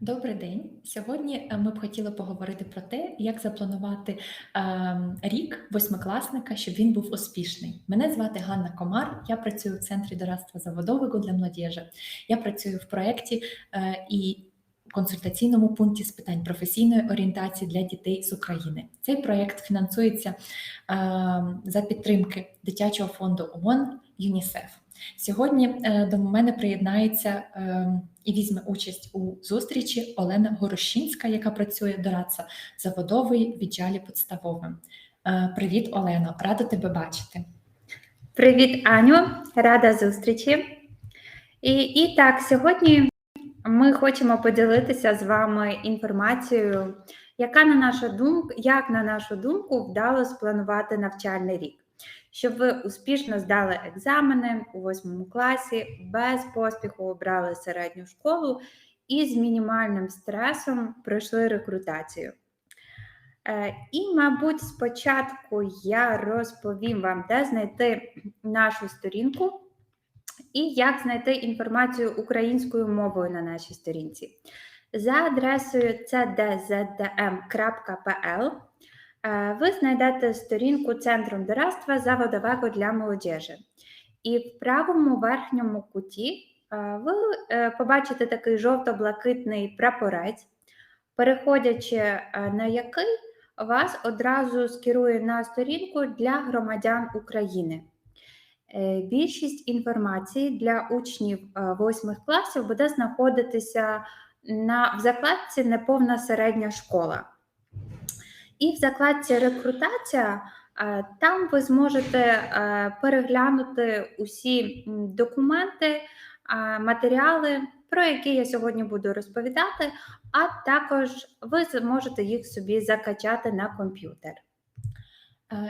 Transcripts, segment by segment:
Добрий день. Сьогодні е, ми б хотіли поговорити про те, як запланувати ем, рік восьмикласника, щоб він був успішний. Мене звати Ганна Комар. Я працюю в центрі дораства заводового для молодіжі. Я працюю в проєкті е, і консультаційному пункті з питань професійної орієнтації для дітей з України. Цей проєкт фінансується ем, за підтримки дитячого фонду ООН ЮНІСЕФ. Сьогодні е, до мене приєднається ем, і візьме участь у зустрічі Олена Горошинська, яка працює дорадця заводової відділі підставовим. Е, Привіт, Олено, рада тебе бачити. Привіт, Аню, рада зустрічі. І, і так, сьогодні ми хочемо поділитися з вами інформацією, яка на нашу думку, як на нашу думку вдало спланувати навчальний рік, щоб ви успішно здали екзамени у восьмому класі, без поспіху обрали середню школу і з мінімальним стресом пройшли рекрутацію. Е, І, мабуть, спочатку я розповім вам, де знайти нашу сторінку і як знайти інформацію українською мовою на нашій сторінці. За адресою cdzdm.pl ви знайдете сторінку Центру дораства заводового для молодіжі. І в правому верхньому куті ви е, побачите такий жовто-блакитний прапорець, переходячи е, на який вас одразу скерує на сторінку для громадян України. Е, Більшість інформації для учнів восьмих класів буде знаходитися на, в закладці Неповна середня школа. І в закладці Рекрутація е, там ви зможете е, переглянути усі документи, е, матеріали, про які я сьогодні буду розповідати, а також ви зможете їх собі закачати на комп'ютер.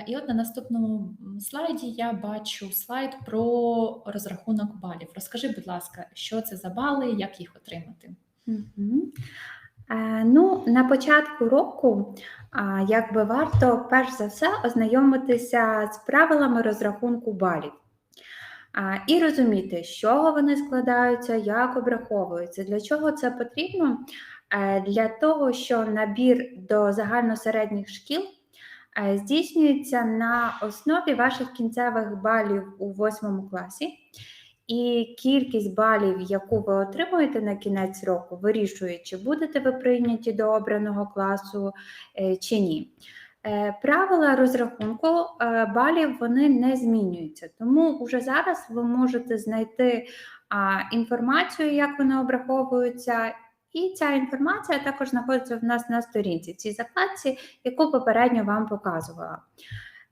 І от на наступному слайді я бачу слайд про розрахунок балів. Розкажи, будь ласка, що це за бали, як їх отримати? Мгм. Е, Ну, на початку року, якби варто перш за все ознайомитися з правилами розрахунку балів і розуміти, з чого вони складаються, як обраховуються, для чого це потрібно? Е, Для того, що набір до загальносередніх шкіл е, здійснюється на основі ваших кінцевих балів у восьмому класі. І кількість балів, яку ви отримуєте на кінець року, вирішує, чи будете ви прийняті до обраного класу е, чи ні. Е, Правила розрахунку е, балів вони не змінюються, тому вже зараз ви можете знайти інформацію, як вони обраховуються. І ця інформація також знаходиться в нас на сторінці, цій закладці, яку попередньо вам показувала.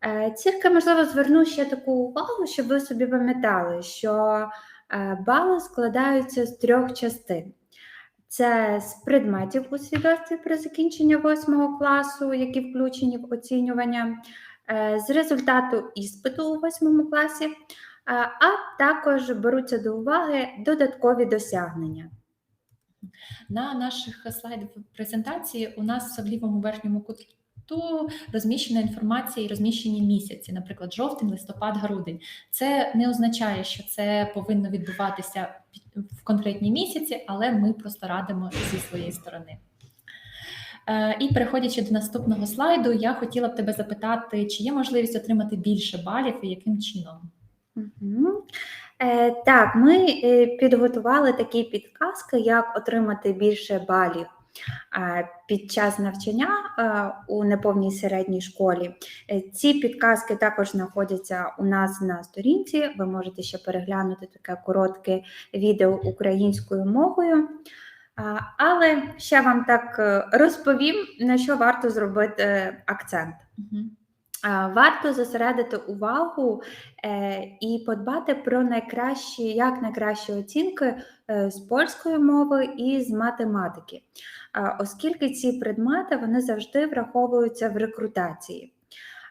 Е, Тільки, можливо, зверну ще таку увагу, щоб ви собі пам'ятали, що е, бали складаються з трьох частин. Це з предметів у свідоцтві про закінчення восьмого класу, які включені в оцінювання, е, з результату іспиту у восьмому класі, е, а також беруться до уваги додаткові досягнення. На наших слайдах презентації у нас в лівому верхньому кутку розміщена інформація і розміщені місяці, наприклад, жовтень, листопад, грудень. Це не означає, що це повинно відбуватися в конкретні місяці, але ми просто радимо зі своєї сторони. Е, І переходячи до наступного слайду, я хотіла б тебе запитати, чи є можливість отримати більше балів і яким чином? Мгм. Е, Так, ми е, підготували такі підказки, як отримати більше балів під час навчання е, у неповній середній школі. Е, Ці підказки також знаходяться у нас на сторінці. Ви можете ще переглянути таке коротке відео українською мовою. Але ще вам так е, розповім, на що варто зробити акцент. Варто зосередити увагу е, і подбати про найкращі, як найкращі оцінки е, з польської мови і з математики, оскільки ці предмети вони завжди враховуються в рекрутації.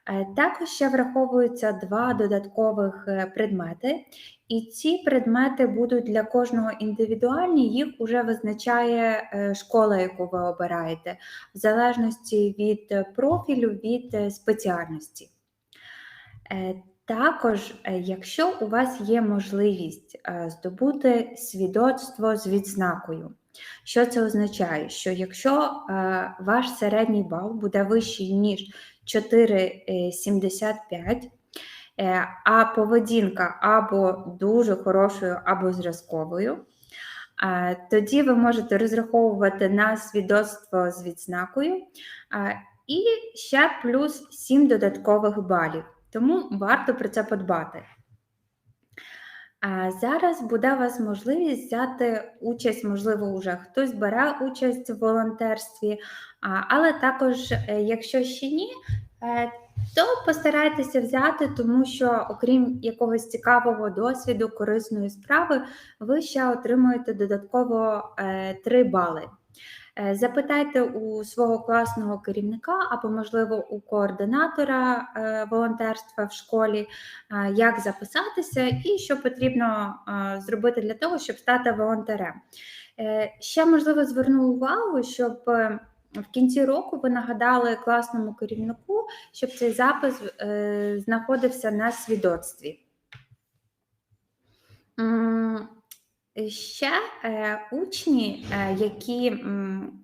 Е, Також ще враховуються два додаткових е, предмети, і ці предмети будуть для кожного індивідуальні, їх вже визначає е, школа, яку ви обираєте, в залежності від профілю, від спеціальності. Також, якщо у вас є можливість здобути свідоцтво з відзнакою, Що це означає? Що якщо ваш середній бал буде вищий, ніж 4,75, е, а поведінка або дуже хорошою, або зразковою, е, тоді ви можете розраховувати на свідоцтво з відзнакою е, і ще плюс 7 додаткових балів. Тому варто про це подбати. Зараз буде у вас можливість взяти участь, можливо, вже хтось бере участь в волонтерстві, але також, е, якщо ще ні, е, то постарайтеся взяти, тому що, окрім якогось цікавого досвіду, корисної справи, ви ще отримуєте додатково 3 бали. Е, Запитайте у свого класного керівника або, можливо, у координатора е, волонтерства в школі, е, як записатися і що потрібно зробити для того, щоб стати волонтерем. Ще можливо зверну увагу, щоб в кінці року ви нагадали класному керівнику, щоб цей запис знаходився на свідоцтві. Ще е, учні, е, які, м,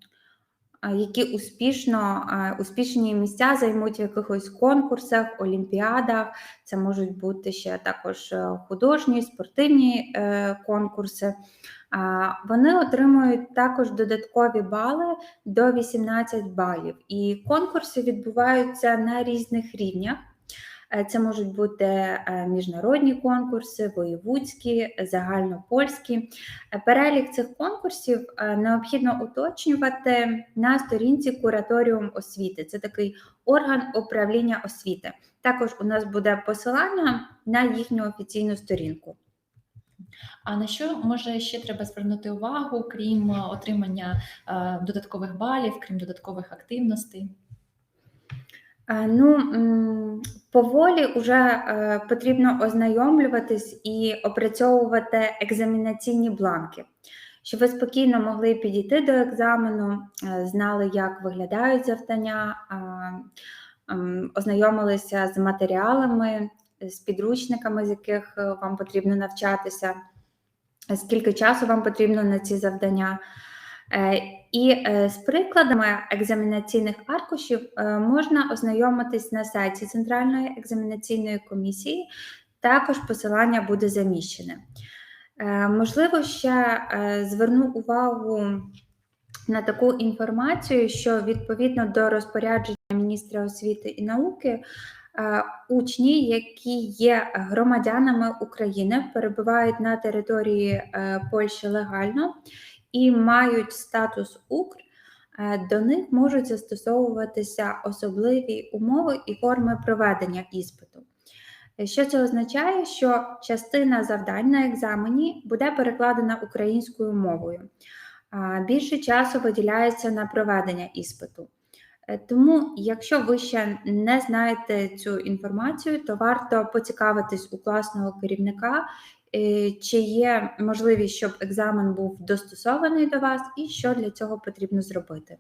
які успішно, е, успішні місця займуть в якихось конкурсах, олімпіадах, це можуть бути ще також е, художні, спортивні е, конкурси. А, Вони отримують також додаткові бали до 18 балів. І конкурси відбуваються на різних рівнях. Е, Це можуть бути е, міжнародні конкурси, воєвудські, загальнопольські. Е, Перелік цих конкурсів необхідно уточнювати на сторінці Кураторіум освіти. Це такий орган управління освіти. Також у нас буде посилання на їхню офіційну сторінку. А на що може ще треба звернути увагу, крім отримання додаткових балів, крім додаткових активностей? Ну, поволі вже е, потрібно ознайомлюватись і опрацьовувати екзамінаційні бланки, щоб ви спокійно могли підійти до екзамену, е, знали, як виглядають завдання, ознайомилися з матеріалами, з підручниками, з яких е, вам потрібно навчатися, скільки часу вам потрібно на ці завдання. Е, І е, з прикладами екзамінаційних аркушів е, можна ознайомитись на сайті Центральної екзамінаційної комісії. Також посилання буде заміщене. Можливо, ще зверну увагу на таку інформацію, що відповідно до розпорядження міністра освіти і науки. Учні, які є громадянами України, перебувають на території Польщі легально і мають статус УКР, е, до них можуть застосовуватися особливі умови і форми проведення іспиту. Е, Що це означає? Що частина завдань на екзамені буде перекладена українською мовою. Більше часу виділяється на проведення іспиту. Е, Тому, якщо ви ще не знаєте цю інформацію, то варто поцікавитись у класного керівника, чи є можливість, щоб екзамен був достосований до вас, і що для цього потрібно зробити.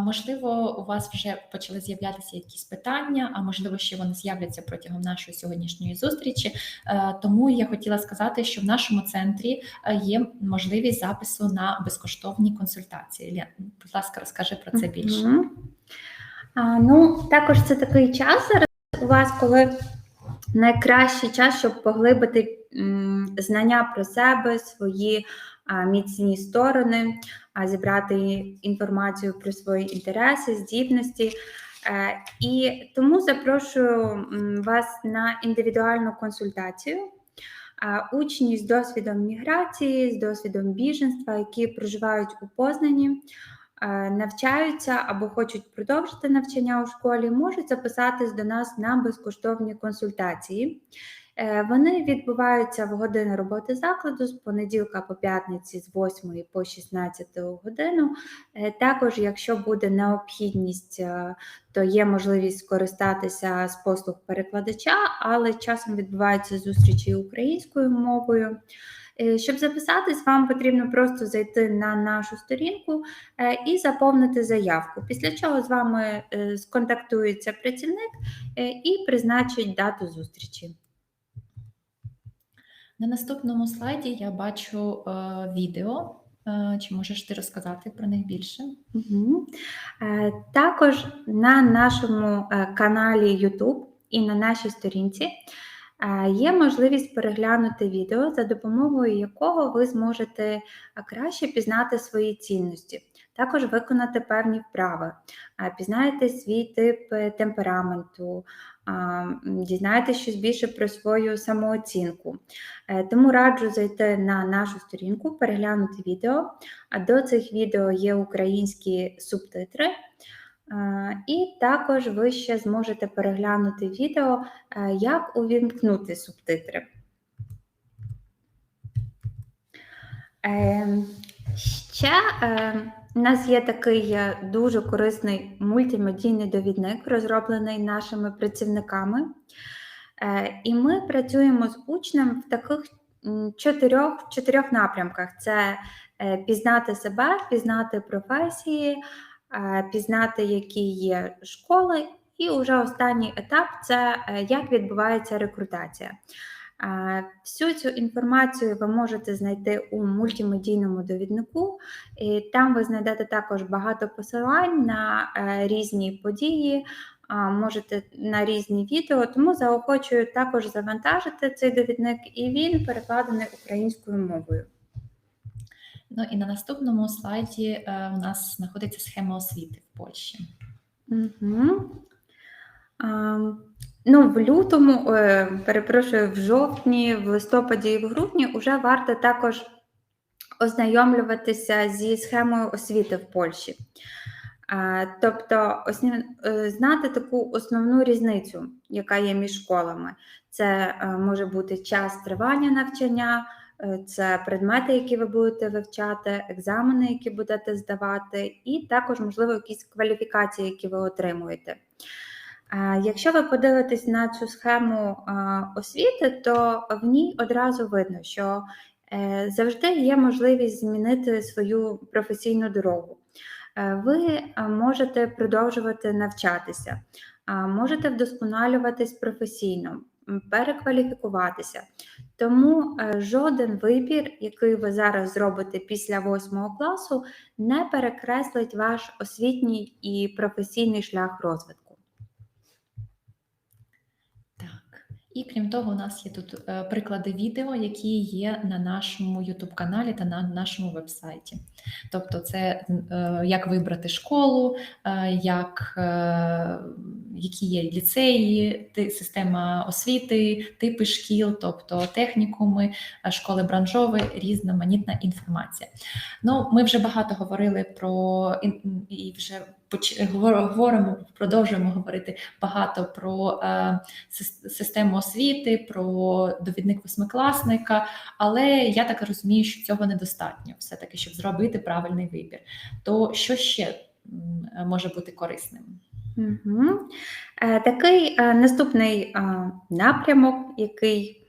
Можливо, у вас вже почали з'являтися якісь питання, а можливо, ще вони з'являться протягом нашої сьогоднішньої зустрічі. Е, Тому я хотіла сказати, що в нашому центрі е, є можливість запису на безкоштовні консультації. Лен, будь ласка, розкажи про це більше. Ну, також це такий час зараз у вас, коли найкращий час, щоб поглибити знання про себе, свої міцні сторони, зібрати інформацію про свої інтереси, здібності. Е, І тому запрошую вас на індивідуальну консультацію. Учні з досвідом міграції, з досвідом біженства, які проживають у Познані, навчаються або хочуть продовжити навчання у школі, можуть записатись до нас на безкоштовні консультації. Е, Вони відбуваються в години роботи закладу з понеділка по п'ятниці з 8 по 16 годину. Е, Також, якщо буде необхідність, е, то є можливість скористатися з послуг перекладача, але часом відбуваються зустрічі українською мовою. Е, Щоб записатись, вам потрібно просто зайти на нашу сторінку е, і заповнити заявку. Після чого з вами е, сконтактується працівник і призначить дату зустрічі. На наступному слайді я бачу відео Чи можеш ти розказати про них більше? Е, Також на нашому каналі YouTube і на нашій сторінці є можливість переглянути відео, за допомогою якого ви зможете краще пізнати свої цінності, також виконати певні вправи, пізнаєте свій тип е, темпераменту, дізнаєтесь щось більше про свою самооцінку. Е, Тому раджу зайти на нашу сторінку, переглянути відео. А до цих відео є українські субтитри. Е, І також ви ще зможете переглянути відео, е, як увімкнути субтитри. Е, Ще е, у нас є такий е, дуже корисний мультимедійний довідник, розроблений нашими працівниками. Е, І ми працюємо з учнем в таких чотирьох, чотирьох напрямках: це е, пізнати себе, пізнати професії, е, пізнати, які є школи, і вже останній етап це е, як відбувається рекрутація. Е, Всю цю інформацію ви можете знайти у мультимедійному довіднику. І там ви знайдете також багато посилань на е, різні події, можете на різні відео. Тому заохочую також завантажити цей довідник, і він перекладений українською мовою. Ну і на наступному слайді е, у нас знаходиться схема освіти в Польщі. Угу. А, ну, в лютому, е, перепрошую, в жовтні, в листопаді і в грудні вже варто також ознайомлюватися зі схемою освіти в Польщі. А, тобто, основ, е, знати таку основну різницю, яка є між школами. Це може бути час тривання навчання, це предмети, які ви будете вивчати, екзамени, які будете здавати, і також, можливо, якісь кваліфікації, які ви отримуєте. Е, Якщо ви подивитесь на цю схему е, освіти, то в ній одразу видно, що е, завжди є можливість змінити свою професійну дорогу. Е, Ви е, можете продовжувати навчатися, можете вдосконалюватись професійно, перекваліфікуватися. Тому е, жоден вибір, який ви зараз зробите після восьмого класу, не перекреслить ваш освітній і професійний шлях розвитку. Так. І крім того, у нас є тут е, приклади відео, які є на нашому YouTube каналі та на нашому вебсайті. Тобто, це е, як вибрати школу, е, як, які є ліцеї, система освіти, типи шкіл, тобто технікуми, школи бранжові, різноманітна інформація. Ну, ми вже багато говорили про і вже говоримо, продовжуємо говорити багато про е, систему освіти, про довідник восьмикласника, але я так розумію, що цього недостатньо, все-таки, щоб зробити правильний вибір. То що ще може бути корисним? Угу. Такий е, наступний е, напрямок, який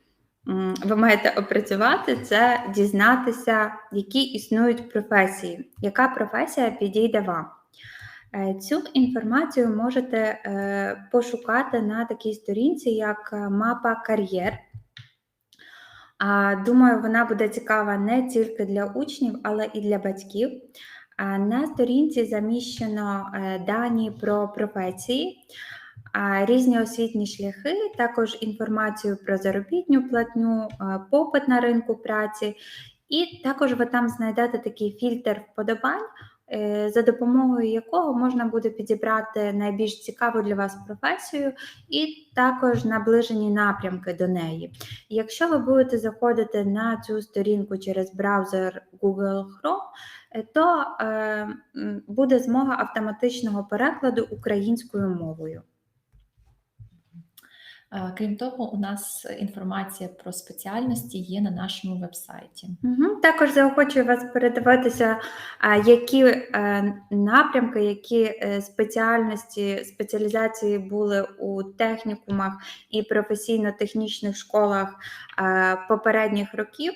ви маєте опрацювати, це дізнатися, які існують професії, яка професія підійде вам. Е, Цю інформацію можете е, пошукати на такій сторінці, як е, мапа кар'єр. Думаю, вона буде цікава не тільки для учнів, але і для батьків. На сторінці заміщено дані про професії, різні освітні шляхи, також інформацію про заробітню платню, попит на ринку праці, і також ви там знайдете такий фільтр вподобань, за допомогою якого можна буде підібрати найбільш цікаву для вас професію і також наближені напрямки до неї. Якщо ви будете заходити на цю сторінку через браузер Google Chrome, е, то е, буде змога автоматичного перекладу українською мовою. Е, Крім того, у нас інформація про спеціальності є на нашому вебсайті. Угу. Також заохочую вас передивитися, які е, напрямки, які е, спеціальності, спеціалізації були у технікумах і професійно-технічних школах попередніх років,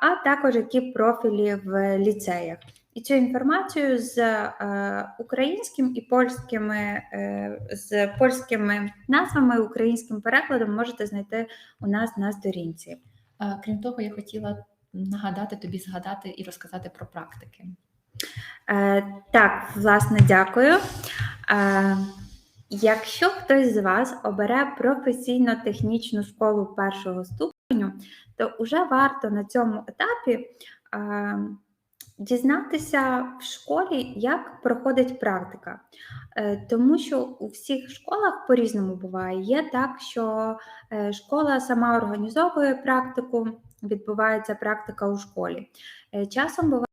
а також які профілі в ліцеях. І цю інформацію з е, українським і польськими, е, з польськими назвами, українським перекладом можете знайти у нас на сторінці. Крім того, я хотіла нагадати тобі, згадати і розказати про практики. Е, так, власне, дякую. Е, якщо хтось з вас обере професійно-технічну школу першого ступеню, то вже варто на цьому етапі дізнатися в школі, як проходить практика. Е, тому що у всіх школах по-різному буває. Є так, що е, школа сама організовує практику, відбувається практика у школі. Е, часом буває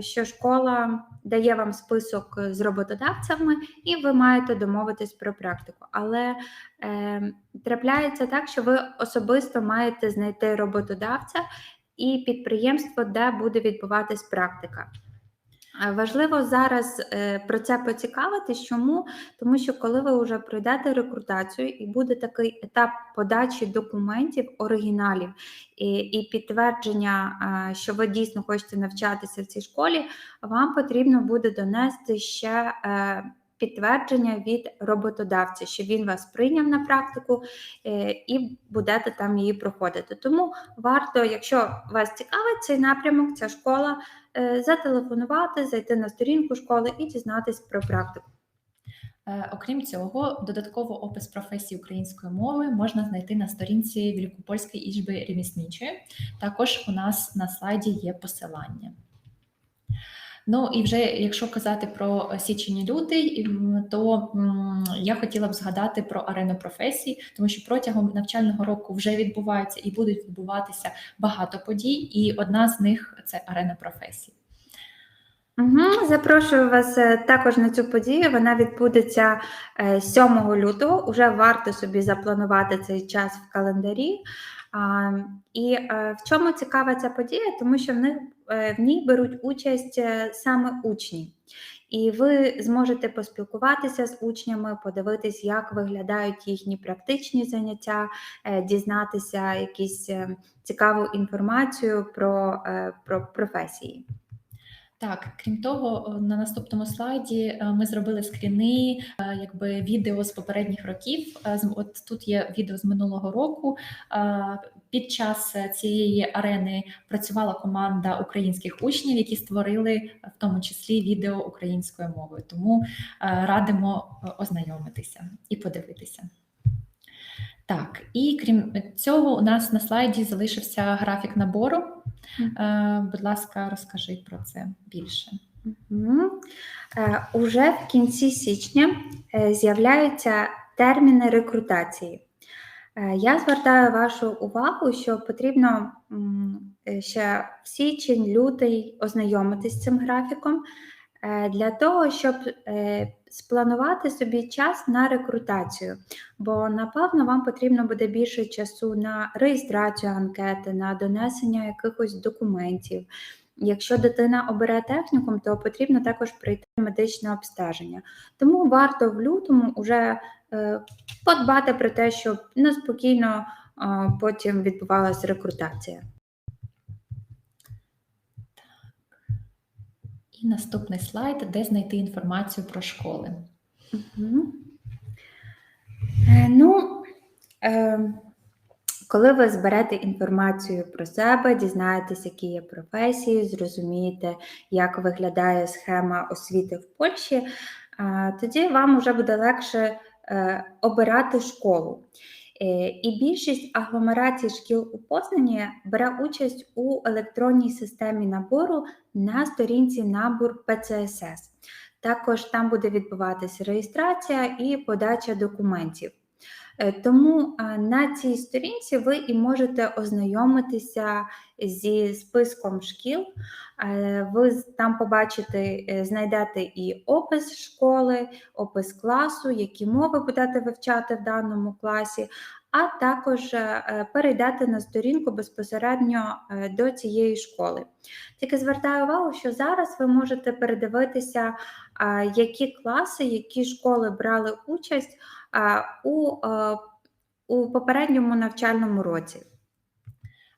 що школа дає вам список з роботодавцями, і ви маєте домовитись про практику. Але е, трапляється так, що ви особисто маєте знайти роботодавця і підприємство, де буде відбуватись практика. Е, Важливо зараз е, про це поцікавитись. Чому? Тому що коли ви вже пройдете рекрутацію і буде такий етап подачі документів, оригіналів і, і підтвердження, що ви дійсно хочете навчатися в цій школі, вам потрібно буде донести ще е, підтвердження від роботодавця, що він вас прийняв на практику е, і будете там її проходити. Тому варто, якщо вас цікавить цей напрямок, ця школа, е, зателефонувати, зайти на сторінку школи і дізнатись про практику. Е, Окрім цього, додатково опис професії української мови можна знайти на сторінці Великопольської іжби ремісничої. Також у нас на слайді є посилання. Ну і вже якщо казати про січень і лютий, то я хотіла б згадати про арену професій, тому що протягом навчального року вже відбуваються і будуть відбуватися багато подій, і одна з них це арена професій. Угу, запрошую вас е, також на цю подію. Вона відбудеться е, 7 лютого. Уже варто собі запланувати цей час в календарі. І е, в чому цікава ця подія? Тому що в них е, в ній беруть участь е, саме учні. І ви зможете поспілкуватися з учнями, подивитись, як виглядають їхні практичні заняття, дізнатися якусь е, цікаву інформацію про, про професії. Так, крім того, на наступному слайді е, ми зробили скріни, е, якби відео з попередніх років. Е, От тут є відео з минулого року. Під час цієї арени працювала команда українських учнів, які створили в тому числі відео українською мовою. Тому радимо ознайомитися і подивитися. Так, і крім цього, у нас на слайді залишився графік набору. Е, Будь ласка, розкажи про це більше. Е, Уже в кінці січня е, з'являються терміни рекрутації. Я звертаю вашу увагу, що потрібно ще в січень, лютий ознайомитись з цим графіком для того, щоб спланувати собі час на рекрутацію. Бо напевно вам потрібно буде більше часу на реєстрацію анкети, на донесення якихось документів. Якщо дитина обере технікум, то потрібно також пройти медичне обстеження. Тому варто в лютому вже е, подбати про те, щоб неспокійно е, потім відбувалася рекрутація. І наступний слайд, де знайти інформацію про школи. Е, Ну, е, коли ви зберете інформацію про себе, дізнаєтесь, які є професії, зрозумієте, як виглядає схема освіти в Польщі, е, тоді вам вже буде легше е, обирати школу. Е, І більшість агломерацій шкіл у Познані бере участь у електронній системі набору на сторінці набор ПЦСС. Також там буде відбуватися реєстрація і подача документів. Е, Тому на цій сторінці ви і можете ознайомитися зі списком шкіл. Е, Ви там побачите, е, знайдете і опис школи, опис класу, які мови будете вивчати в даному класі, а також перейдете на сторінку безпосередньо до цієї школи. Тільки звертаю увагу, що зараз ви можете передивитися, які класи, які школи брали участь у, е, у попередньому навчальному році.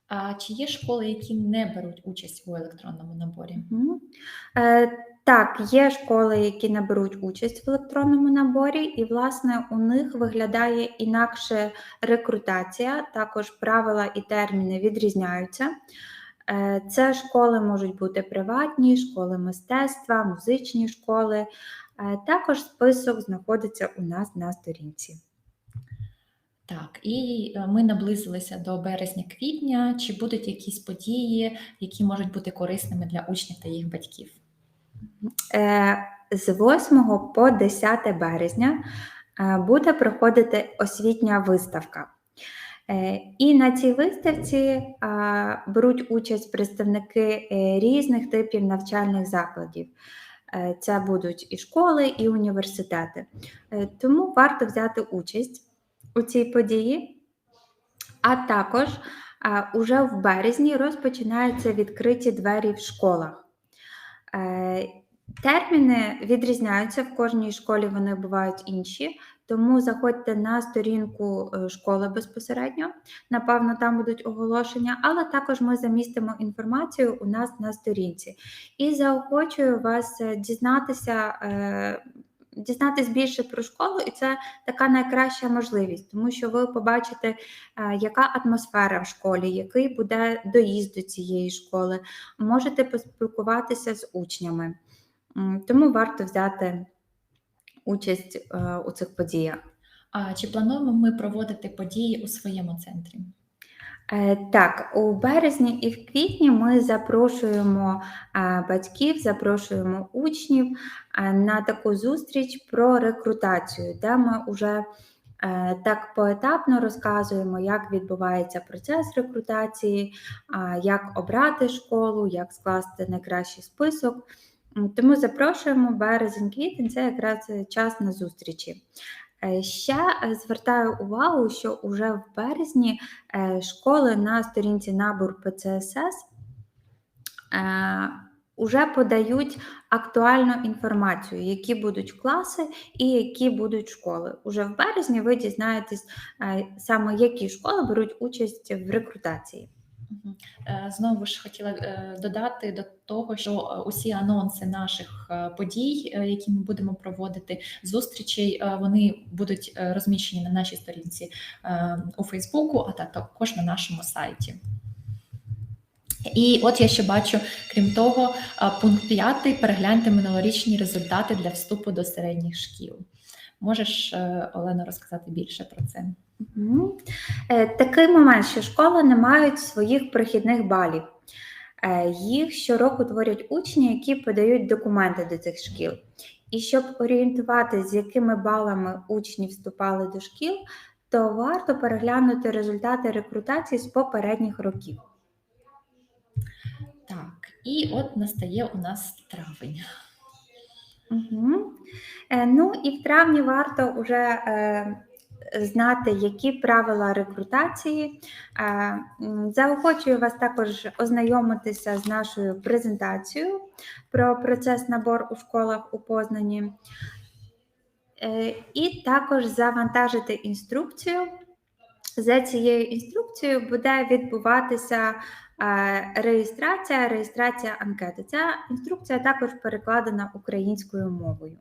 А чи є школи, які не беруть участь у електронному наборі? Е, Так, є школи, які не беруть участь в електронному наборі, і, власне, у них виглядає інакше рекрутація, також правила і терміни відрізняються. Е, Це школи можуть бути приватні, школи мистецтва, музичні школи. Е, Також список знаходиться у нас на сторінці. Так, і е, ми наблизилися до березня-квітня. Чи будуть якісь події, які можуть бути корисними для учнів та їх батьків? З 8 по 10 березня буде проходити освітня виставка. Е, І на цій виставці беруть участь представники е, різних типів навчальних закладів. Е, Це будуть і школи, і університети. Тому варто взяти участь у цій події. А також уже в березні розпочинаються відкриті двері в школах. Терміни відрізняються в кожній школі, вони бувають інші. Тому заходьте на сторінку е, школи безпосередньо. Напевно, там будуть оголошення, але також ми замістимо інформацію у нас на сторінці. І заохочую вас е, дізнатися, е, дізнатись більше про школу, і це така найкраща можливість, тому що ви побачите, яка атмосфера в школі, який буде доїзд до цієї школи. Можете поспілкуватися з учнями. Тому варто взяти участь е, у цих подіях. А чи плануємо ми проводити події у своєму центрі? Е, Так, у березні і в квітні ми запрошуємо е, батьків, запрошуємо учнів на таку зустріч про рекрутацію, де ми вже так поетапно розказуємо, як відбувається процес рекрутації, як обрати школу, як скласти найкращий список. М, Тому запрошуємо березень-квітень, це якраз е, час на зустрічі. Е, Ще е, звертаю увагу, що уже в березні е, школи на сторінці набор ПЦСС е, уже подають актуальну інформацію, які будуть класи і які будуть школи. Уже в березні ви дізнаєтесь е, саме, які школи беруть участь в рекрутації. Е, Знову ж хотіла е, додати до того, що е, усі анонси наших подій, які ми будемо проводити, зустрічей, вони будуть розміщені на нашій сторінці у Фейсбуку, а також на нашому сайті. І от я ще бачу, крім того, пункт 5 перегляньте минулорічні результати для вступу до середніх шкіл. Можеш, Олена, розказати більше про це? Е, Такий момент, що школи не мають своїх прохідних балів. Е, Їх щороку творять учні, які подають документи до цих шкіл. І щоб орієнтувати, з якими балами учні вступали до шкіл, то варто переглянути результати рекрутації з попередніх років. Так, і от настає у нас травень. Угу. Ну і в травні варто вже е, знати, які правила рекрутації. Заохочую вас також ознайомитися з нашою презентацією про процес набор у школах у Познані. Е, І також завантажити інструкцію. За цією інструкцією буде відбуватися реєстрація, реєстрація анкети. Ця інструкція також перекладена українською мовою.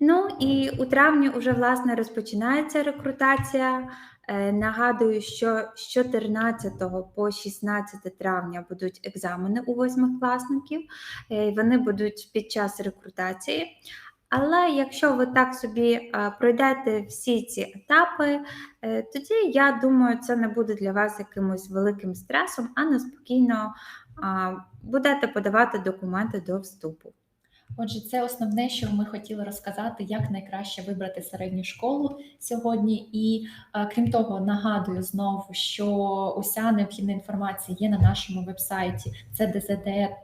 Ну і у травні вже власне розпочинається рекрутація. Е, Нагадую, що з 14 по 16 травня будуть екзамени у восьмикласників. Е, Вони будуть під час рекрутації. Але якщо ви так собі е, пройдете всі ці етапи, тоді я думаю, це не буде для вас якимось великим стресом, а не спокійно будете подавати документи до вступу. Отже, це основне, що ми хотіли розказати, як найкраще вибрати середню школу сьогодні. І е, крім того, нагадую знову, що уся необхідна інформація є на нашому вебсайті. Це. Е,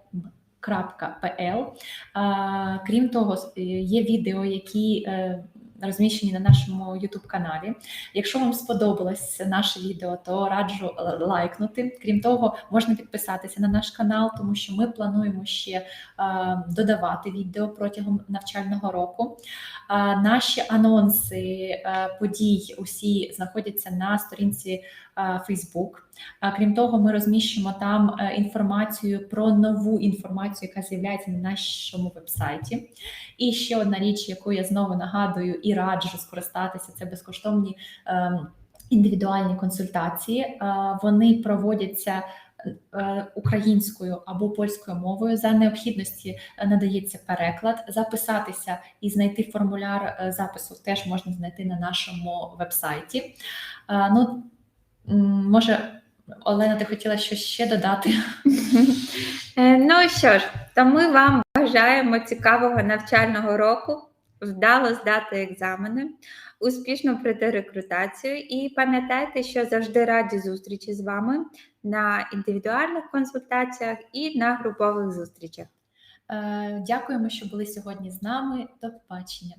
Крім того, е, є відео, які розміщені на нашому youtube каналі. Якщо вам сподобалось наше відео, то раджу лайкнути. Крім того, можна підписатися на наш канал, тому що ми плануємо ще е, додавати відео протягом навчального року. Наші анонси е, подій усі знаходяться на сторінці Facebook. Е, Крім того, ми розміщимо там е, інформацію про нову інформацію, яка з'являється на нашому вебсайті. І ще одна річ, яку я знову нагадую і раджу скористатися, це безкоштовні е, індивідуальні консультації. Е, Вони проводяться е, українською або польською мовою. За необхідності е, надається переклад. Записатися і знайти формуляр е, запису теж можна знайти на нашому вебсайті. Е, Ну, може, Олена, ти хотіла щось ще додати? Е, Ну що ж, то ми вам бажаємо цікавого навчального року, вдало здати екзамени, успішно пройти рекрутацію і пам'ятайте, що завжди раді зустрічі з вами на індивідуальних консультаціях і на групових зустрічах. Е, Дякуємо, що були сьогодні з нами. До побачення.